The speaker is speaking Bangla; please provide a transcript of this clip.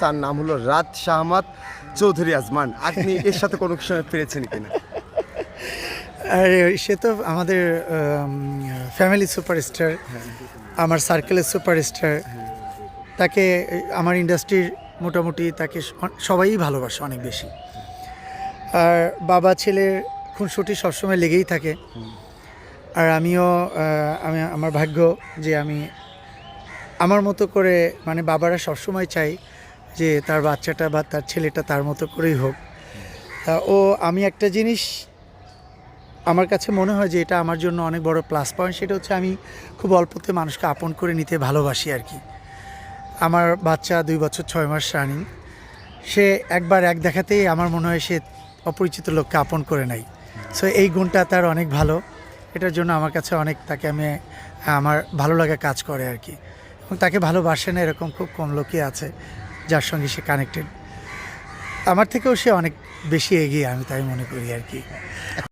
তার নাম হলো রাত শাহমাদ চৌধুরী আজমান। আপনি এর সাথে কোনো সময় পেরেছেন কিনা? আর সে তো আমাদের ফ্যামিলি সুপারস্টার আমার সার্কেলের সুপারস্টার তাকে আমার ইন্ডাস্ট্রির মোটামুটি তাকে সবাই ভালোবাসে অনেক বেশি। আর বাবা ছেলের খুনসুটি সবসময় লেগেই থাকে। আর আমিও আমি আমার ভাগ্য যে আমি আমার মতো করে মানে বাবারা সবসময় চাই যে তার বাচ্চাটা বা তার ছেলেটা তার মতো করেই হোক। তা ও, আমি একটা জিনিস আমার কাছে মনে হয় যে এটা আমার জন্য অনেক বড় প্লাস পয়েন্ট সেটা হচ্ছে আমি খুব অল্পতে মানুষকে আপন করে নিতে ভালোবাসি আর কি। আমার বাচ্চা দুই বছর ছয় মাস রানিং সে একবার এক দেখাতেই আমার মনে হয় সে অপরিচিত লোককে আপন করে নেয়। সো এই গুণটা তার অনেক ভালো। এটার জন্য আমার কাছে অনেক তাকে আমি, আমার ভালো লাগা কাজ করে আর কি। এবং তাকে ভালোবাসে না এরকম খুব কম লোকই আছে। যার সঙ্গে সে কানেক্টেড আমার থেকেও সে অনেক বেশি এগিয়ে, আমি তাই মনে করি আর কি।